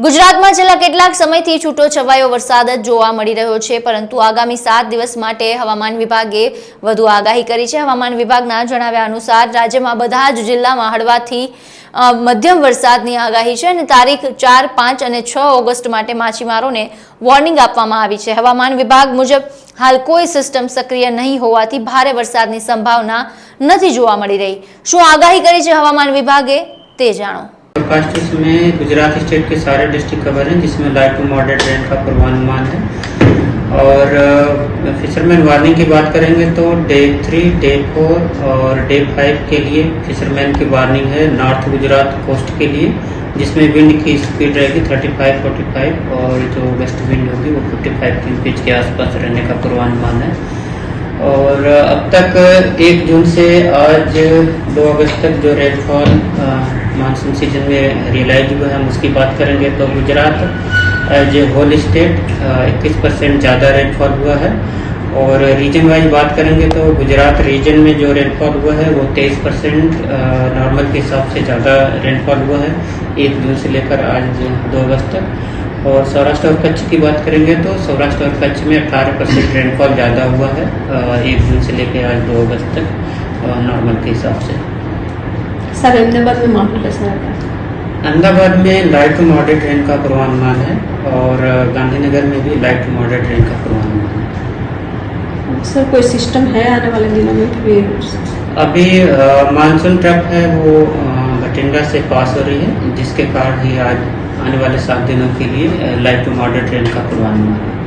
ગુજરાતમાં છેલ્લા કેટલાક સમયથી છૂટો છવાયો વરસાદ જ જોવા મળી રહ્યો છે, પરંતુ આગામી સાત દિવસ માટે હવામાન વિભાગે વધુ આગાહી કરી છે. હવામાન વિભાગના જણાવ્યા અનુસાર રાજ્યમાં બધા જ જિલ્લામાં હળવાથી મધ્યમ વરસાદની આગાહી છે અને તારીખ ચાર, પાંચ અને છ ઓગસ્ટ માટે માછીમારોને વોર્નિંગ આપવામાં આવી છે. હવામાન વિભાગ મુજબ હાલ કોઈ સિસ્ટમ સક્રિય નહીં હોવાથી ભારે વરસાદની સંભાવના નથી જોવા મળી રહી. શું આગાહી કરી છે હવામાન વિભાગે તે જાણો. फ़र्स्ट इसमें गुजरात स्टेट के सारे डिस्ट्रिक्ट कवर हैं, जिसमें लाइट टू मॉडरेट रेन का पूर्वानुमान है। और फिशरमैन वार्निंग की बात करेंगे तो डे थ्री डे फोर और डे फाइव के लिए फिशरमैन की वार्निंग है नॉर्थ गुजरात कोस्ट के लिए, जिसमें विंड की स्पीड रहेगी 35 45 और जो वेस्ट विंड होगी वो 55 किलोमीटर के आसपास रहने का पूर्वानुमान है। और अब तक एक जून से आज दो अगस्त तक जो रेनफॉल मानसून सीज़न में रियलाइज़ हुआ है। हम उसकी बात करेंगे तो Gujarat as a whole state इक्कीस परसेंट ज़्यादा रेनफॉल हुआ है। और रीजन वाइज बात करेंगे तो गुजरात रीजन में जो रेनफॉल हुआ है, वो तेईस परसेंट नॉर्मल के हिसाब से ज़्यादा रेनफॉल हुआ है, एक जून से लेकर आज दो अगस्त तक। और सौराष्ट्र और कच्छ की बात करेंगे तो सौराष्ट्र और कच्छ में 18 परसेंट रेनफॉल ज़्यादा हुआ है एक जून से लेकर आज दो अगस्त तक नॉर्मल के हिसाब से। सर अहमदाबाद में माहौल कैसा रहता है अहमदाबाद में लाइट टू मॉडरेट रेन का पूर्वानुमान है और गांधीनगर में भी लाइट टू मॉडरेट रेन का पूर्वानुमान है। सर कोई सिस्टम है आने वाले दिनों में कि अभी मानसून ट्रप है वो भटिंडा से पास हो रही है जिसके कारण ही आज आने वाले सात दिनों के लिए लाइट टू मॉडरेट रेन का पूर्वानुमान है।